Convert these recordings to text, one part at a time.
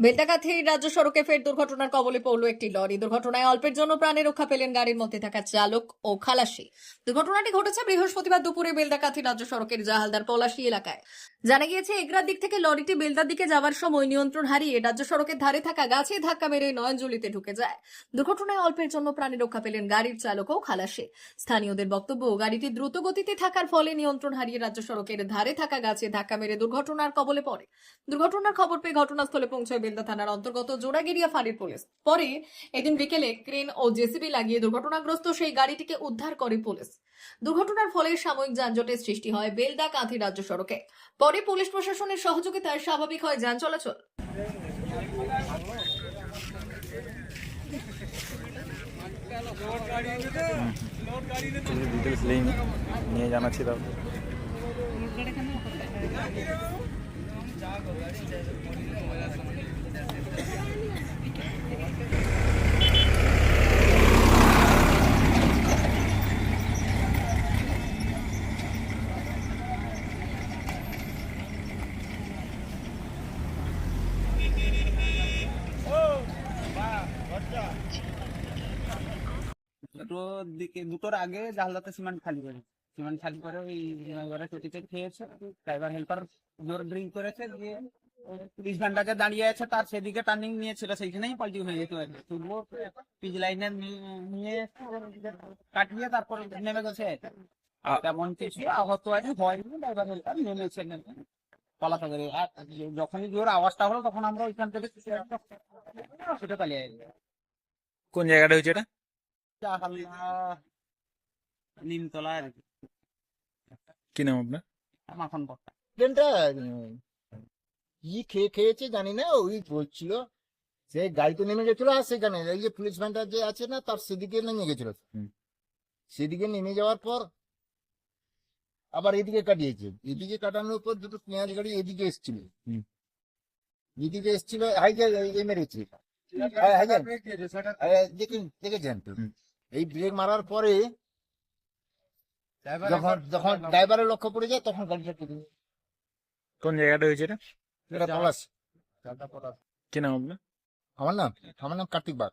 বেলদাকাথি রাজ্য সড়কে ফের দুর্ঘটনার কবলে পড়ল একটি লরি। দুর্ঘটনায় অল্পের জন্য প্রাণে রক্ষা পেলেন গাড়ির মধ্যে থাকা চালক ও খালাসি। দুর্ঘটনাটি ঘটেছে বৃহস্পতিবার দুপুরে বেলদাকাথি রাজ্য সড়কের জাহালদার পলাশী এলাকায়। জানা গিয়েছে, এগরার দিক থেকে লরিটি বেলদার দিকে যাওয়ার সময় নিয়ন্ত্রণ হারিয়ে রাজ্য সড়কের ধারে থাকা গাছে ধাক্কা মেরে নয়নজলিতে ঢুকে যায়। দুর্ঘটনায় অল্পের জন্য প্রাণে রক্ষা পেলেন গাড়ির চালক ও খালাসি। স্থানীয়দের বক্তব্য, গাড়িটি দ্রুত গতিতে থাকার ফলে নিয়ন্ত্রণ হারিয়ে রাজ্য সড়কের ধারে থাকা গাছে ধাক্কা মেরে দুর্ঘটনার কবলে পড়ে। দুর্ঘটনার খবর পেয়ে ঘটনাস্থলে পৌঁছায় বেলদা থানার অন্তর্গত জোড়াগিরিয়া ফাঁড়ির পুলিশ। পরে এদিন বিকেলে ক্রেন ও জেসিবি লাগিয়ে দুর্ঘটনাগ্রস্ত সেই গাড়িটিকে উদ্ধার করে পুলিশ। দুর্ঘটনার ফলে সাময়িক যানজটের সৃষ্টি হয় বেলদা কাঁথি রাজ্য সড়কে। পরে পুলিশ প্রশাসনের সহযোগিতায় স্বাভাবিক হয় যান চলাচল। ডিটেলস নিয়ে জানাচ্ছি তাও দুটোর আগে জালদাতে সিমেন্ট খালি করে। সিমেন্ট খালি করে ওই এবারে চটিতে খেয়েছে ড্রাইভার হেল্পার জোর ড্রিঙ্ক করেছে, দিয়ে পুলিশ ভ্যানটাকে দাঁড়িয়ে আছে তার সেদিকে টার্নিং নিয়েছিল সেইখানেই পাল্টি হয়ে যেত আর কি। তবুও পিচ লাইনে নিয়ে কাটিয়ে তারপর নেমে গেছে তেমন কিছু আহত আছে হয়নি ড্রাইভার হেল্পার নেমেছে নেমে পালাতে করে আর যখনই জোর আওয়াজটা হলো তখন আমরা ওইখান থেকে ছুটে পালিয়ে এলাম কোন জায়গাটা হয়েছে এটা? নিমতলা আর কি। কি নাম আপনার? মাখন পট্টা ট্রেনটা কি খেয়ে খেয়েছে জানি না ওই বলছিল সে গাড়িতে নেমে গেছিল আর সেখানে এই যে পুলিশ ভ্যানটা যে আছে না তার সেদিকে নেমে গেছিল। সেদিকে নেমে যাওয়ার পর আবার এদিকে কাটিয়েছে। এদিকে কাটানোর পর দুটো পেঁয়াজ গাড়ি এদিকে এসছিল। এদিকে এসছিল হাইজার এই মেরেছে। হ্যাঁ, দেখুন দেখেছেন তো? এই ব্রেক মারার পরে যখন যখন ড্রাইভারের লক্ষ্য পড়ে যায় তখন গাড়িটা কোন জায়গাটা হয়েছে এটা পলাশ। কি নাম আপনার? আমার নাম আমার নাম কার্তিক বাগ।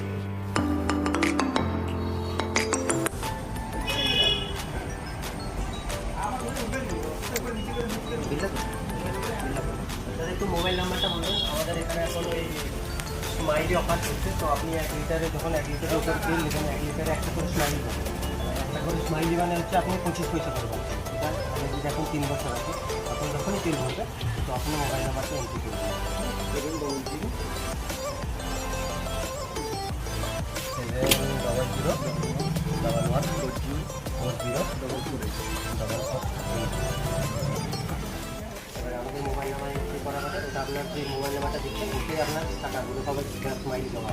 mobile নাম্বারটা বলুন আমাদের এখানে এখন ওই স্মাইলি অফার চলছে তো আপনি এক লিটারে যখন এক লিটারের উপর তেল নেবেন এক লিটারে একটা করে স্মাইলি পাবেন একটা করে স্মাইলি মানে হচ্ছে আপনি পঁচিশ পয়সা করে পাবেন ঠিক মানে যদি এখন তিন বছর আছে তখন যখনই তেল ভরবে তো আপনি মোবাইল নাম্বারটা এন্ট্রি করবেন double zero double zero double one four zero four zero double two double mobile number আপনার যে মোবাইল নাম্বারটা দিচ্ছেন ওটাই আপনার টাকাগুলো সবাই হবে।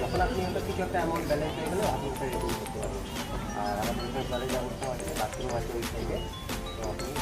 যখন আপনি ওটা ব্যালেন্স হয়ে আপনি আর আমাদের ব্যবস্থা আছে বাথরুম আছে ওই সাইডে আপনি